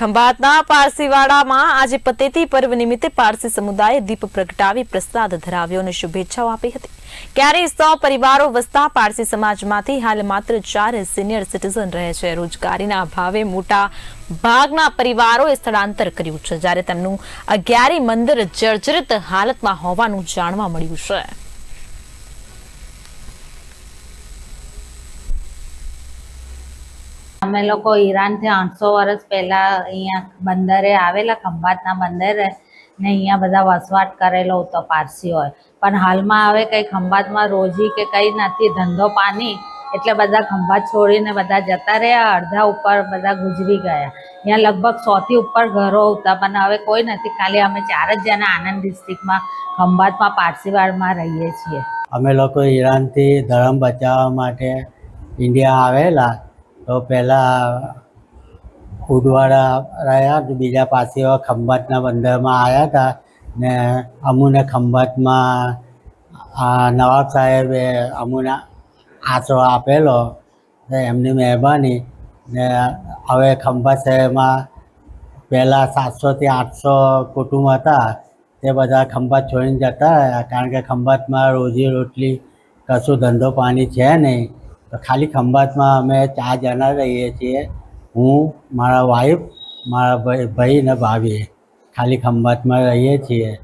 ખંભાતના પારસીવાડામાં આજે પતેતી પર્વ નિમિત્તે પારસી સમુદાયે દીપ પ્રગટાવી પ્રસાદ ધરાવ્યો અને શુભેચ્છાઓ આપી હતી. ક્યારે સો પરિવારો વસતા પારસી સમાજમાંથી હાલ માત્ર ચાર સિનિયર સિટીઝન રહે છે. રોજગારીના અભાવે મોટા ભાગના પરિવારોએ સ્થળાંતર કર્યું છે, જ્યારે તેમનું અગિયારી મંદિર જર્જરિત હાલતમાં હોવાનું જાણવા મળ્યું છે. અમે લોકો ઈરાનથી આઠસો વર્ષ પહેલા અહીંયા બંદરે આવેલા, ખંભાતના બંદરે, ને અહીંયા બધા વસવાટ કરેલો હતો પારસીઓએ. પણ હાલમાં હવે કંઈ ખંભાતમાં રોજી કે કંઈ નથી, ધંધો પાણી, એટલે બધા ખંભાત છોડીને બધા જતા રહ્યા, અડધા ઉપર બધા ગુજરી ગયા. અહીંયા લગભગ સોથી ઉપર ઘરો હતા પણ હવે કોઈ નથી, ખાલી અમે ચાર જ જણા આનંદ ડિસ્ટ્રિક્ટમાં ખંભાતમાં, પારસીવાડમાં રહીએ છીએ. અમે લોકો ઈરાનથી ધર્મ બચાવવા માટે ઇન્ડિયા આવેલા તો પહેલાં ઉડવાડા રહ્યા બીજા પાસે ખંભાતના બંદરમાં આવ્યા હતા ને અમુને ખંભાતમાં નવાબ સાહેબે અમુને આશરો આપેલો એમની મહેરબાની ને હવે ખંભાત શહેરમાં પહેલાં સાતસોથી આઠસો કુટુંબ હતા તે બધા ખંભાત છોડીને જતા રહ્યા કારણ કે ખંભાતમાં રોજી રોટલી, કશું ધંધો પાણી છે નહીં. તો ખાલી ખંભાતમાં અમે ચાર જણા રહીએ છીએ. હું, મારા વાઈફ મારા ભાઈ ભાઈ ને ભાભી ખાલી ખંભાતમાં રહીએ છીએ.